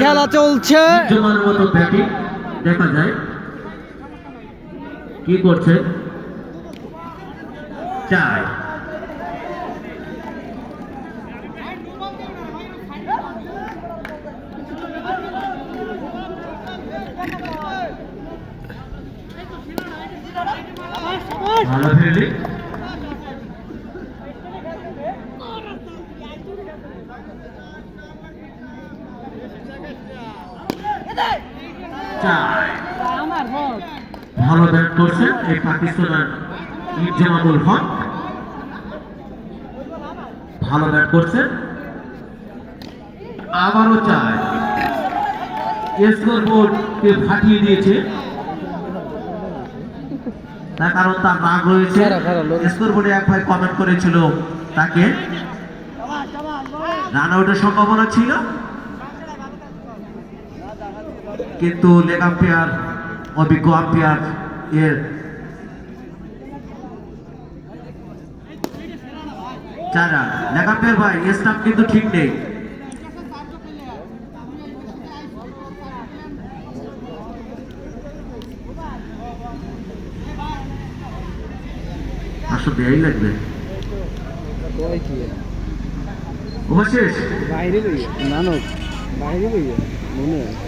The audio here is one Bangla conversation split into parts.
খেলা চলছে। দেখা যায়। কি করছে? চার ভালো ফিল্ডিং চার ভালো ব্যাট করছে এই পাকিস্তানের ইজামাতুল হক। ভালো ব্যাট করছে। আবারও চায়। ফাটিয়ে দিয়েছে। তার কারণ তার রাগ রয়েছে। স্কোর বোর্ডে এক ভাই কমেন্ট করেছিল তাকে। রান আউটের সম্ভাবনা ছিল। কিন্তু লেগ আম্পায়ার অভিজ্ঞ আম্পায়ার এর চার। রান ভাই স্টাম্প কিন্তু ঠিক নেই। আসলে দেয়াই লাগবে। ওভার শেষ বাইরে লই নানক, বাইরে লই মনে হয়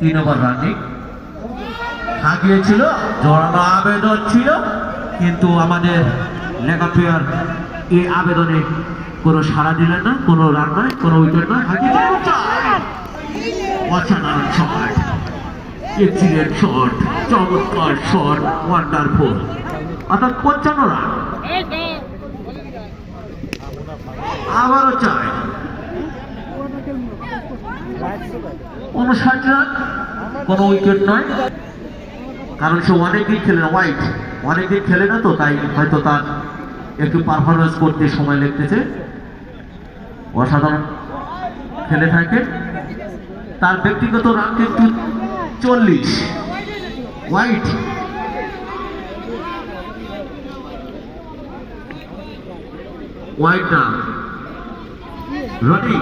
তিন ওভার রানিং। হাঁকিয়েছিল, জোরালো আবেদন ছিল, কিন্তু আমাদের লেখাপ্রিয়ার এই আবেদনে কোনো সাড়া দিলেন না, কোনো রান নয় কোনো উইকেট নয় চার। অসাধারণ শট। এক্সিলেন্ট শট, চমৎকার শট ওয়ান্ডারফুল অর্থাৎ পঞ্চান্ন রান। আবারও চায় উনষাট রান কোনো উইকেট নয়, কারণ সে অনেকদিন খেলে না হোয়াইট অনেকদিন খেলে না তো, তাই হয়তো তার একটু পারফরমেন্স করতে সময় লাগতেছে অসাধারণ খেলে থাকে। তার ব্যক্তিগত রান কিন্তু চল্লিশ। হোয়াইট হোয়াইট রান রনি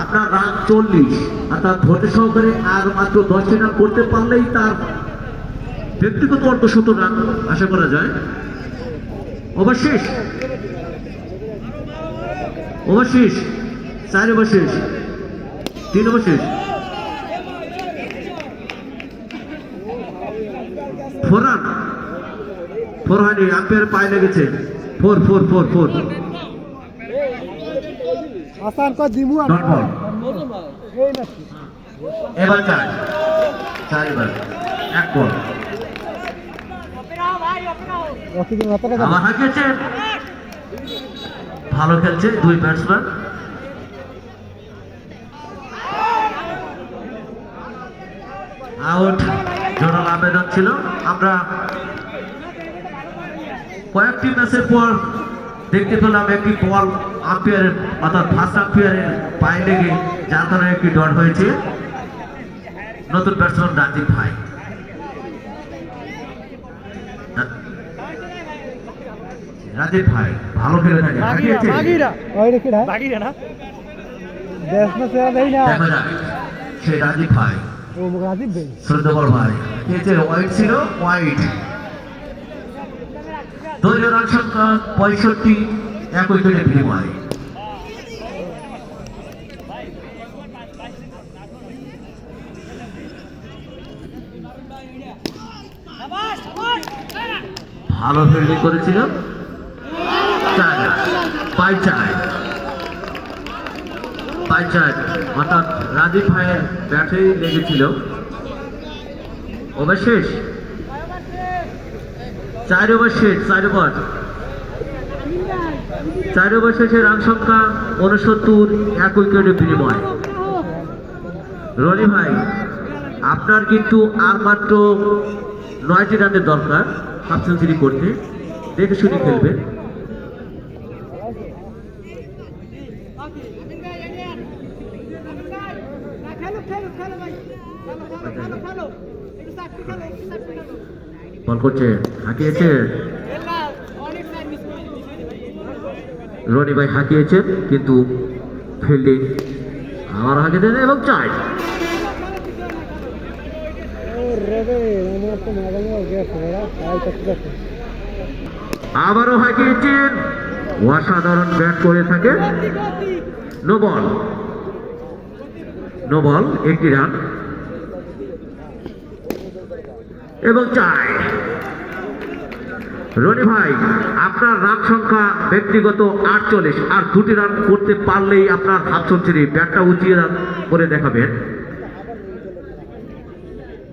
আপনার রান চল্লিশ। অর্থাৎ ধৈর্য সহকারে আর মাত্র দশ রান করতে পারলেই তার ব্যক্তিগত অর্ধশত রান, আশা করা যায়। ওভার শেষ ওভার শেষ চার ওভার শেষ তিন ওভার শেষ ফোর রান। ফোর হয়নি, আম্পায়ার পায়ে লেগেছে। Four four four four. আসান কর দিমু ডট বল। এবার চার। চার এবার। এক বল। ভালো খেলছে দুই ব্যাটসম্যান আউট জোরাল আবেদন ছিল। আমরা কয়েকটি ম্যাচের পর দেখতে পেলাম একটি বল আম্পায়ারের অর্থাৎ ফার্স্ট আম্পায়ারের পায়ে লেগে যার কারণে একটি ডট হয়েছে। নতুন ব্যাটসম্যান রাজীব ভাই। রাজীব ভাই ভালো খেলে থাকে। সে রাজীব ভাই। ও রাজীব ভাই। শ্রদ্ধেবর ভাই। খেয়েছে হোয়াইট ছিল হোয়াইট দলীয় রান সংখ্যা পঁয়ষট্টি এক উইকেটে বিনিময়। ভালো ফিল্ডিং করেছিল? চার পাই চায় পাই চায় অর্থাৎ রাজীব ভাইয়ের ব্যাটেই লেগেছিল। ওভার শেষ। চার ওভার শেষ, চার ওভার। চার ওভার শেষে রান সংখ্যা উনসত্তর এক উইকেটের বিনিময়। রনি ভাই, আপনার কিন্তু আর মাত্র নয়টি রানের দরকার হাফ সেঞ্চুরি করতে। দেখে শুনে খেলবেন। খেলো খেলো খেলো ভাই। খেলো খেলো খেলো খেলো, একটু খেলো একটু খেলো। বল করছে, হাঁকিয়েছে। রনি ভাই হাঁকিয়েছে, কিন্তু ফিল্ডিং আবার হাঁকে দেন এবং চাই। আবারও হাঁকিয়েছেন অসাধারণ ব্যাট করে থাকে। No ball. নো বল, একটি রান। এবং চাই। রনি ভাই, আপনার রান সংখ্যা ব্যক্তিগত আটচল্লিশ, আর দুটি রান করতে পারলেই আপনার হাফ সেঞ্চুরি ব্যাটটা উঁচিয়ে রান করে দেখাবেন।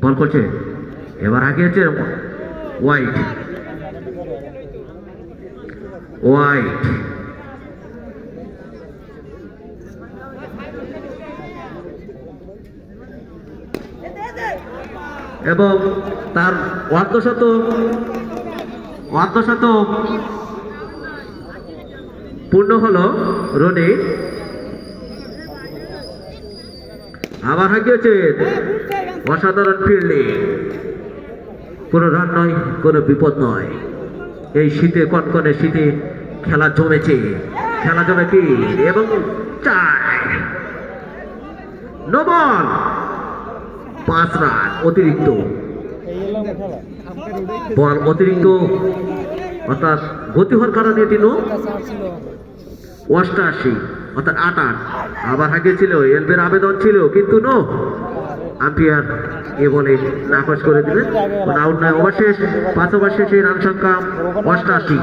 বল করছে। এবার আগিয়েছে হোয়াইট হোয়াইট এবং তার অর্ধশত অর্ধশত পূর্ণ হলো রনি। আবার হাঁকিয়েছে অসাধারণ ফিল্ডিং কোনো রান নয়, কোনো বিপদ নয়। এই শীতে, কনকনে শীতে খেলা জমেছে। খেলা জমে কি? এবং চাই। নবল! পাঁচ রান অতিরিক্ত। বল অতিরিক্ত, অর্থাৎ গতি হওয়ার কারণে এটি নো। অষ্টাশি, অর্থাৎ আট আট আবার আগে ছিল, এলবের আবেদন ছিল, কিন্তু নো। আম্পিয়ার এ বলে নাকচ করে দিলেন। আউট নয়, ওভার শেষ। পাঁচ ওভার শেষে রান সংখ্যা অষ্টাশি।